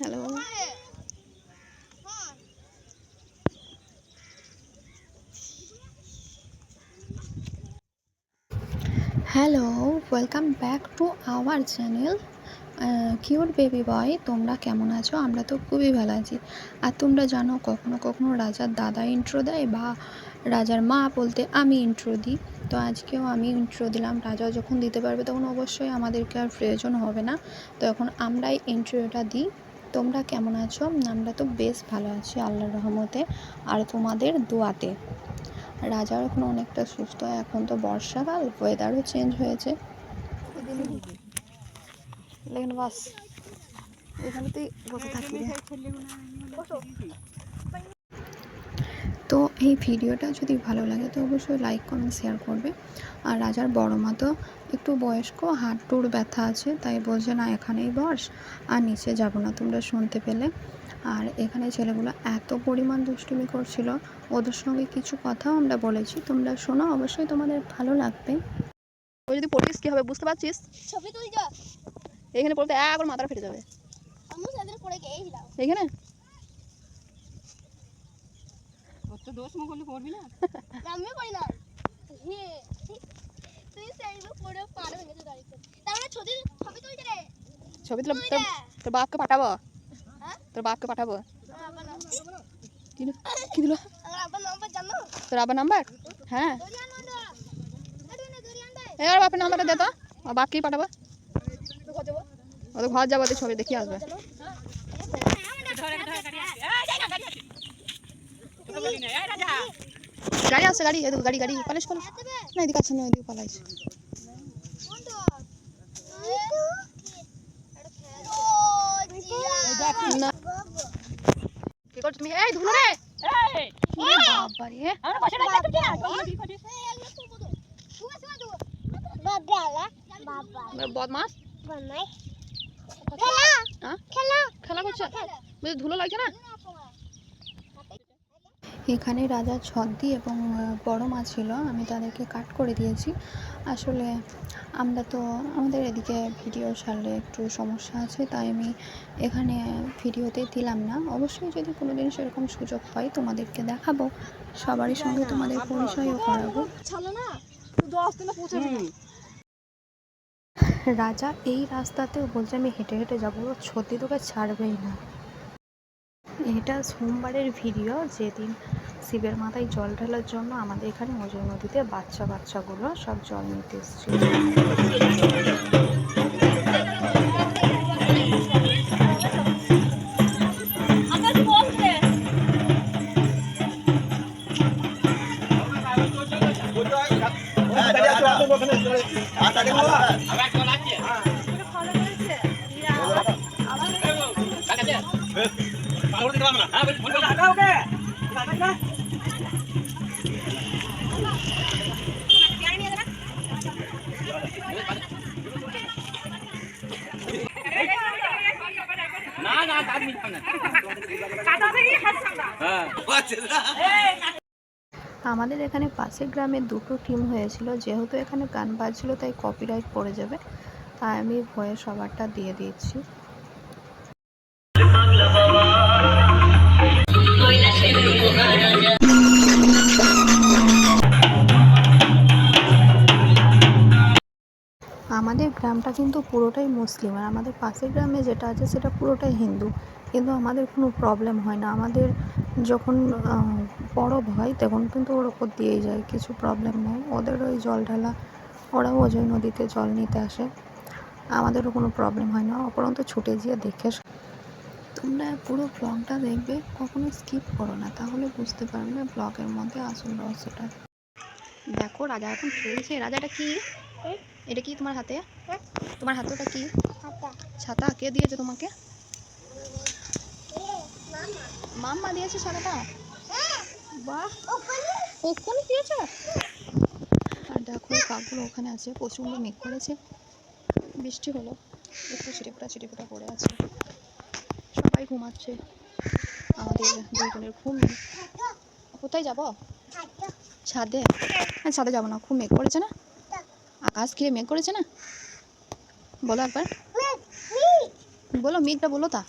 Hello hello welcome back to our channel cute baby boy তোমরা কেমন আছো? আমরা তো খুবই ভালো আছি। আর তোমরা জানো, কখনো কখনো রাজার দাদা ইন্ট্রো দেয় বা রাজার মা বলতে আমি ইন্ট্রো দিই। তো আজকেও আমি ইন্ট্রো দিলাম। রাজা যখন দিতে পারবে তখন অবশ্যই আমাদেরকে আর প্রয়োজন হবে না। তো এখন আমরাই ইন্ট্রোটা দিই। তোমরা কেমন আছো? আমরা তো বেশ ভালো আছি আল্লাহর রহমতে। আর তোমাদের দোয়াতে। রাজাও এখন অনেকটা সুস্থ এখন তো বর্ষাকাল ওয়েদারও চেঞ্জ হয়েছে। বাস এখানে তুই বসে। থাকবি। তো এই ভিডিওটা যদি ভালো লাগে তো অবশ্যই লাইক কমেন্ট শেয়ার করবে। আর রাজার বড় মা তো একটু বয়স্ক হাঁটুর ব্যথা আছে তাই বলছে না এখানেই বস আর নিচে যাব না তোমরা শুনতে পেলে। আর এখানে ছেলেগুলো এত পরিমাণ দুষ্টুমি করছিল ওদের সঙ্গে কিছু কথাও আমরা বলেছি তোমরা শোনো অবশ্যই তোমাদের ভালো লাগবে। ওই যদি পড়িস কি হবে বুঝতে পারছিস? ছবি তুলছো? এখানে পড়তে একবার মাথাটা ফেটে যাবে। আমি সেদিন পড়ে গিয়েছিলাম। এখানে? আমিও করি না। তুই সেইগুলো পড়ে পার ভেঙে তো দাঁড়িয়ে তার মানে ছবি ছবি তুলছে রে। ছবি তুলে তুই তোর। তোর বাপকে পাঠাবো? হ্যাঁ? তোর বাপকে পাঠাবো? কি দিল তোর আবার নাম্বার? হ্যাঁ। না না দে। এবার বাপের নাম্বারটা দে তো। বাপকেই পাঠাবো। ওদের ঘর যাব ছবি দেখি আসবে। গাড়ি আসছে গাড়ি এদিকে গাড়ি গাড়ি পালিশ পালিশ। না এদিকে আছে না এদিকে পালাইছে। না। কি করছ তুমি? এই ধুলো রে! বদমাস। হ্যাঁ। খেলা। করছ? ধুলো লাগছে না? এখানে রাজা ছদ্দি এবং বড় মা ছিল আমি তাদেরকে কাট করে দিয়েছি। আসলে আমরা তো আমাদের এদিকে ভিডিও ছাড়লে একটু সমস্যা আছে তাই আমি এখানে ভিডিওতে দিলাম না। অবশ্যই যদি কোনো দিন সেরকম সুযোগ পাই তোমাদেরকে দেখাবো। সবারই সঙ্গে তোমাদের পরিচয়ও করাবো। রাজা এই রাস্তাতেও বলছে আমি হেঁটে হেঁটে যাব সত্যি তোকে ছাড়বেই না। এটা সোমবারের ভিডিও যেদিন শিবের মাথায় জল ঢালার জন্য আমাদের এখানে মজুর নদীতে বাচ্চা বাচ্চাগুলো সব জল নিতে এসেছিল। আমাদের এখানে পাশের গ্রামে দুটো টিম হয়েছিল। যেহেতু এখানে গান বাজছিল, তাই কপিরাইট পড়ে যাবে। তাই আমি ভয়ে সবারটা দিয়ে দিয়েছি গ্রামটা কিন্তু পুরোটাই মুসলিম আর আমাদের পাশের গ্রামে যেটা আছে সেটা পুরোটাই হিন্দু। কিন্তু আমাদের কোনো প্রবলেম হয় না। আমাদের যখন পরব হয় তখন কিন্তু ওর ওপর দিয়েই যায়, কিছু প্রবলেম নেই। ওদের ওই জল ঢালা, ওরাও অজয় নদীতে জল নিতে আসে। আমাদেরও কোনো প্রবলেম হয় না। অপরন্ত ছুটে গিয়ে দেখে তোমরা পুরো ব্লগটা দেখবে, কখনো স্কিপ করো না। তাহলে বুঝতে পারবে ব্লগের মধ্যে আসল রহস্যটা। দেখো, রাজা এখন খেলছে। রাজাটা কি? এটা কি তোমার হাতে? তোমার হাতে ওটা কি? ছাতা। কে দিয়েছে তোমাকে? মাম্মা দিয়েছে ছাতাটা? বাহ। ওখানে দিয়েছে? আর দেখো কাকগুলো ওখানে আছে প্রচণ্ড মেঘ করেছে। বৃষ্টি হলো। একটু ছিটেফোঁটা ছিটেফোঁটা পড়ে আছে। সবাই ঘুমাচ্ছে। আমাদের দুজনের ঘুম কোথায় যাব? ছাদে? হ্যাঁ ছাদে যাব না খুব মেঘ করেছে না? আকাশ ঘিরে মেঘ করেছে না? বলো একবার। বলো মেঘটা বলো তা।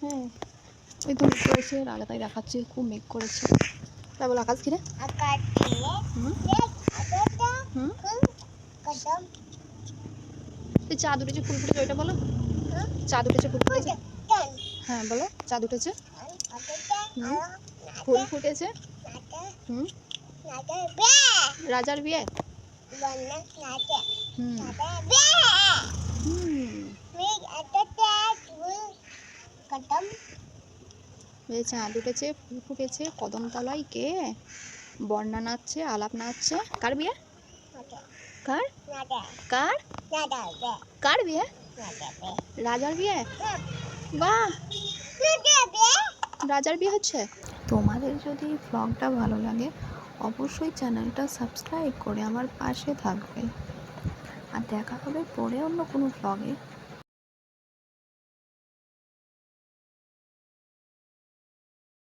হ্যাঁ। ওই তো মেঘ করেছে রাজা তাই দেখাচ্ছে, খুব মেঘ করেছে। তাই বলো, আকাশ কিরে চাঁদ উঠেছে, ফুল ফুটেছে, ওইটা বলো। চাঁদ উঠেছে, ফুল ফুটেছে। হ্যাঁ বলো, চাঁদ উঠেছে। ফুল ফুটেছে। হুম? রাজার বিয়ে? এই চাঁদ উঠেছে ফুল ফুটেছে কদমতলায় কে? বর্ণা নাচছে আলাপ নাচছে। কার বিয়ে? কার? কার? কার বিয়ে? রাজার বিয়ে? বাহ! রাজার বিয়ে হচ্ছে? তোমাদের যদি ব্লগটা ভালো লাগে অবশ্যই চ্যানেলটা সাবস্ক্রাইব করে আমার পাশে থাকবে আর দেখা হবে পরে অন্য কোনো ব্লগে